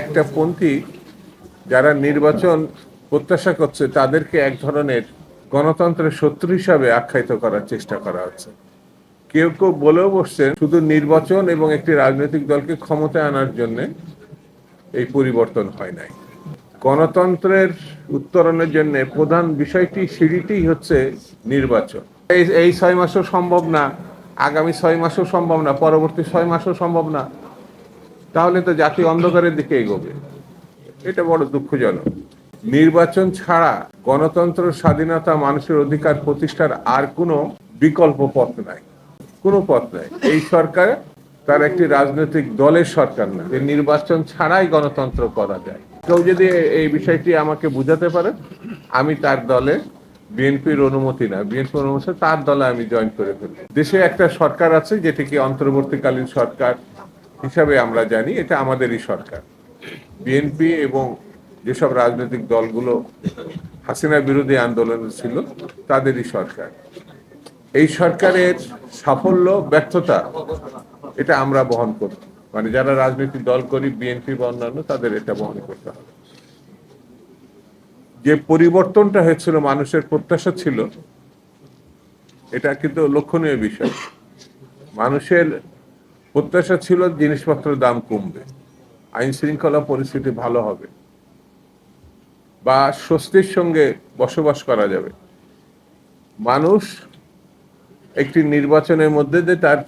একটা পন্থী যারা নির্বাচন প্রত্যাশা করছে, তাদেরকে এক ধরনের গণতন্ত্রের শত্রু হিসাবে আখ্যায়িত করার চেষ্টা করা হচ্ছে। কেউ কেউ বলেও বসছেন, শুধু নির্বাচন এবং একটি রাজনৈতিক দলকে ক্ষমতায় আনার জন্য এই পরিবর্তন হয় নাই। গণতন্ত্রের উত্তরণের জন্য প্রধান বিষয়টি সিঁড়িটি হচ্ছে নির্বাচন। এই এই ছয় মাসও সম্ভব না, আগামী ছয় মাসও সম্ভব না, পরবর্তী ছয় মাসও সম্ভব না। তাহলে তো জাতি অন্ধকারের দিকে এগোবে। এটা বড় দুঃখজনক। নির্বাচন ছাড়া গণতন্ত্র, স্বাধীনতা, মানুষের অধিকার প্রতিষ্ঠার আর কোনো বিকল্প পথ নাই। কোনো পথ নাই। এই সরকার তার একটি রাজনৈতিক দলের সরকার না। যে নির্বাচন ছাড়াই গণতন্ত্র করা যায়। কেউ যদি এই বিষয়টি আমাকে বুঝাতে পারে, আমি তার দলে, বিএনপির অনুমতি না। বিএনপির অনুমতি তার দলে আমি জয়েন করে ফেলব। দেশে একটা সরকার আছে, যেটিকে অন্তর্বর্তীকালীন সরকার হিসাবে আমরা জানি এটা আমাদেরই সরকার। বিএনপি এবং যেসব রাজনৈতিক দলগুলো হাসিনা বিরোধী আন্দোলনে ছিল, তাদেরই সরকার। এই সরকারের সাফল্য, ব্যর্থতা, এটা আমরা বহন করি। মানে যারা রাজনৈতিক দল করি বিএনপি বা অন্যান্য, তাদের এটা বহন করতে হবে। যে পরিবর্তনটা হয়েছিল, মানুষের প্রত্যাশা ছিল, এটা কিন্তু লক্ষণীয় বিষয়। মানুষের প্রত্যাশা ছিল জিনিসপত্রের দাম কমবে। আইন শৃঙ্খলা পরিস্থিতি ভালো হবে। বা স্বস্তির সঙ্গে বসবাস করা যাবে। মানুষ একটি নির্বাচনের মধ্যে দিয়ে তার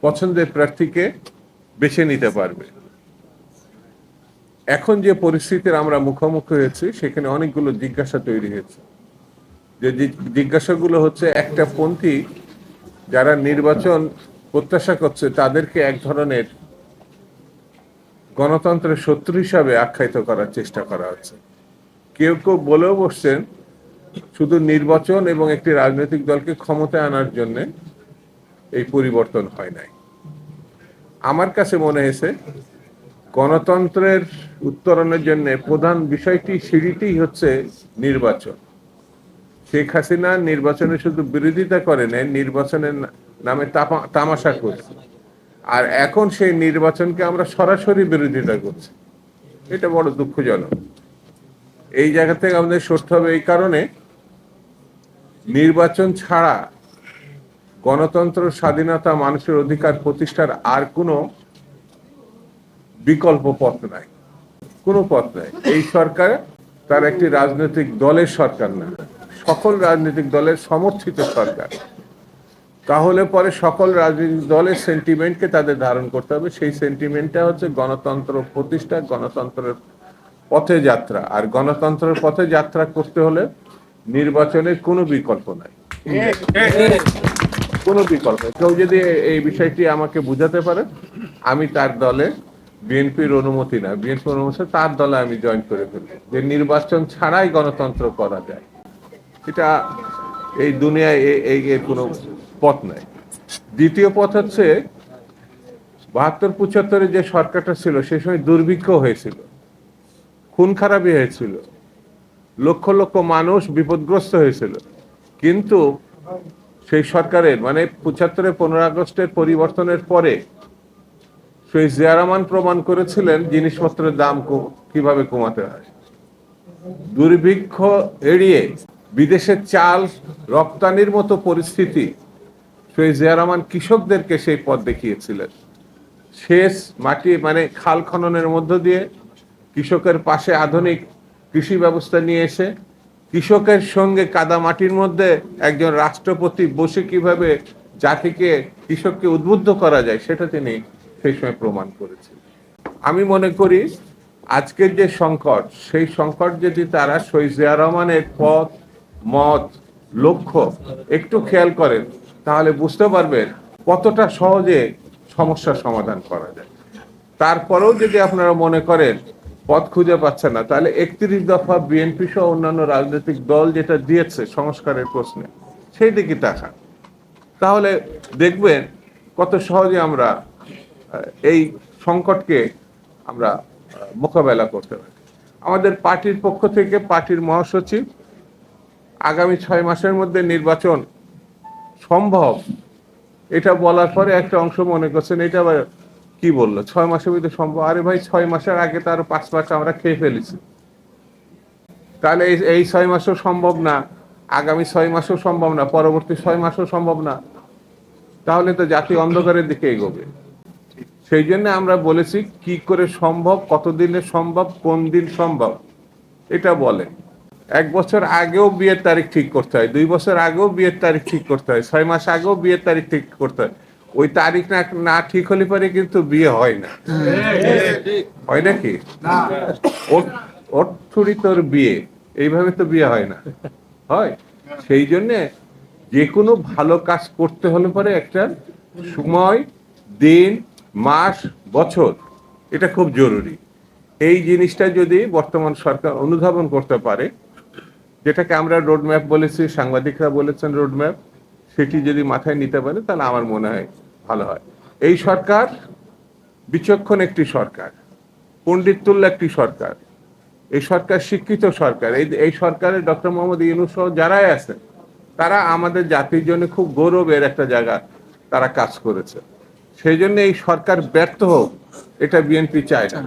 পছন্দের প্রার্থীকে বেছে নিতে পারবে। এখন যে পরিস্থিতির আমরা মুখোমুখি হয়েছি, সেখানে অনেকগুলো জিজ্ঞাসা তৈরি হয়েছে। যে জিজ্ঞাসাগুলো হচ্ছে একটা পন্থী যারা নির্বাচন প্রত্যাশা করছে তাদেরকে এক ধরনের গণতন্ত্রের শত্রু হিসাবে আখ্যায়িত করার চেষ্টা করা হচ্ছে। কেউ কেউ বলেও বসছেন শুধু নির্বাচন এবং একটি রাজনৈতিক দলকে ক্ষমতায় আনার জন্য এই পরিবর্তন হয় নাই। আমার কাছে মনে হয়েছে গণতন্ত্রের উত্তরণের জন্য প্রধান বিষয়টি, সিঁড়িটি হচ্ছে নির্বাচন। শেখ হাসিনা নির্বাচনে শুধু বিরোধিতা করে নেয় নির্বাচনের নামে তামাশা করছে। আর এখন সেই নির্বাচনকে আমরা সরাসরি বিরোধিতা করছি। এটা বড় দুঃখজনক। এই জায়গা থেকে আমাদের সরতে হবে এই কারণে নির্বাচন ছাড়া গণতন্ত্র, স্বাধীনতা, মানুষের অধিকার প্রতিষ্ঠার আর কোনো বিকল্প পথ নাই। কোনো পথ নাই। এই সরকার তার একটি রাজনৈতিক দলের সরকার না। সকল রাজনৈতিক দলের সমর্থিত সরকার। তাহলে পরে সকল রাজনৈতিক দলের সেন্টিমেন্টকে তাদের ধারণ করতে হবে। সেই সেন্টিমেন্টটা হচ্ছে গণতন্ত্র প্রতিষ্ঠা, গণতন্ত্রের পথে যাত্রা। আর গণতন্ত্রের পথে যাত্রা করতে হলে নির্বাচনের কোনো বিকল্প নাই। কোনো বিকল্প। কেউ যদি এই বিষয়টি আমাকে বুঝাতে পারে, আমি তার দলে বিএনপির অনুমতি না। বিএনপির অনুমতি তার দলে আমি জয়েন করে ফেলব। যে নির্বাচন ছাড়াই গণতন্ত্র করা যায়। এটা এই দুনিয়ায় এই এর কোনো পথ নাই। দ্বিতীয় পথ হচ্ছে বাহাত্তর, পঁচাত্তরে যে সরকারটা ছিল, সে সময় দুর্ভিক্ষ হয়েছিল, খুন খারাপি হয়েছিল, লক্ষ লক্ষ মানুষ বিপদগ্রস্ত হয়েছিল। কিন্তু সেই সরকারের মানে পঁচাত্তরে, পনেরো আগস্টের পরিবর্তনের পরে সেই জিয়া রহমান প্রমাণ করেছিলেন জিনিসপত্রের দাম কীভাবে কমাতে হয়। দুর্ভিক্ষ এড়িয়ে বিদেশের চাল রপ্তানির মতো পরিস্থিতি সেই জিয়া রহমান কৃষকদেরকে সেই পথ দেখিয়েছিলেন। শেষ মাটি মানে খাল খননের মধ্য দিয়ে কৃষকের পাশে আধুনিক কৃষি ব্যবস্থা নিয়ে এসে কৃষকের সঙ্গে কাদা মাটির মধ্যে একজন রাষ্ট্রপতি বসে কীভাবে জাতিকে, কৃষককে উদ্বুদ্ধ করা যায় সেটা তিনি সেই সময় প্রমাণ করেছেন। আমি মনে করি আজকের যে সংকট, সেই সংকট যদি তারা শহীদ জিয়া রহমানের পথ মত, লক্ষ্য একটু খেয়াল করেন, তাহলে বুঝতে পারবেন কতটা সহজে সমস্যার সমাধান করা যায়। তারপরেও যদি আপনারা মনে করেন পথ খুঁজে পাচ্ছেন না, তাহলে একত্রিশ দফা বিএনপি সহ অন্যান্য রাজনৈতিক দল যেটা দিয়েছে সংস্কারের প্রশ্নে সেই দিকে তাকান তাহলে দেখবেন কত সহজে আমরা এই সংকটকে আমরা মোকাবেলা করতে পারি। আমাদের পার্টির পক্ষ থেকে পার্টির মহাসচিব আগামী ছয় মাসের মধ্যে নির্বাচন সম্ভব? এটা বলার পরে একটা অংশ মনে করছেন, এটা কি বলল? ছয় মাসের ভিতরে সম্ভব? আরে ভাই, ছয় মাসের আগে তো আরও পাঁচ মাস আমরা খেয়ে ফেলেছি। তাহলে এই এই ছয় মাসও সম্ভব না, আগামী ছয় মাসও সম্ভব না, পরবর্তী ছয় মাসও সম্ভব না। তাহলে তো জাতি অন্ধকারের দিকে এগোবে। সেই জন্য আমরা বলেছি, কি করে সম্ভব, কতদিনে সম্ভব, কোন দিন সম্ভব, এটা বলে এক বছর আগেও বিয়ের তারিখ ঠিক করতে হয় দুই বছর আগেও বিয়ের তারিখ ঠিক করতে হয় ছয় মাস আগেও বিয়ের তারিখ ঠিক করতে হয়। ওই তারিখ না না ঠিক হলে পরে কিন্তু বিয়ে হয় না। হয় নাকি? ওর ওর তোর বিয়ে এইভাবে তো বিয়ে হয় না। হয়। সেই জন্যে যে কোনো ভালো কাজ করতে হলে পরে একটা সময় দিন মাস বছর এটা খুব জরুরি। এই জিনিসটা যদি বর্তমান সরকার অনুধাবন করতে পারে যেটাকে আমরা রোডম্যাপ বলেছি, সাংবাদিকরা বলেছেন রোডম্যাপ সেটি যদি মাথায় নিতে পারে, তাহলে আমার মনে হয় ভালো হয়। এই সরকার বিচক্ষণ একটি সরকার পণ্ডিতুল্য একটি সরকার, এই সরকার শিক্ষিত সরকার, এই এই সরকারের ডক্টর মোহাম্মদ ইউনুস সহ যারাই আছেন, তারা আমাদের জাতির জন্য খুব গৌরবের একটা জায়গা তারা কাজ করেছে। সেই জন্য এই সরকার ব্যর্থ হোক, এটা বিএনপি চায় না।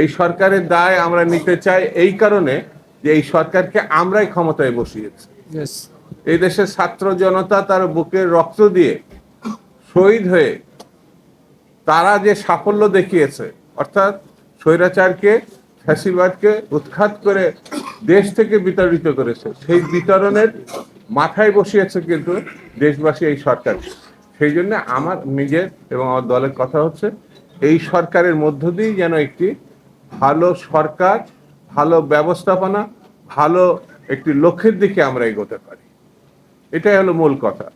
এই সরকারের দায় আমরা নিতে চাই এই কারণে যে এই সরকারকে আমরাই ক্ষমতায় বসিয়েছি। এই দেশের ছাত্র জনতা তার বুকের রক্ত দিয়ে শহীদ হয়ে তারা যে সাফল্য দেখিয়েছে অর্থাৎ স্বৈরাচারকে ফ্যাসিবাদকে উৎখাত করে দেশ থেকে বিতাড়িত করেছে সেই বিতরণের মাথায় বসিয়েছে কিন্তু দেশবাসী এই সরকার। সেই জন্য আমার নিজের এবং আমার দলের কথা হচ্ছে এই সরকারের মধ্য দিয়েই যেন একটি ভালো সরকার ভালো ব্যবস্থাপনা ভালো একটি লক্ষ্যের দিকে আমরা এগোতে পারি। এটাই হলো মূল কথা।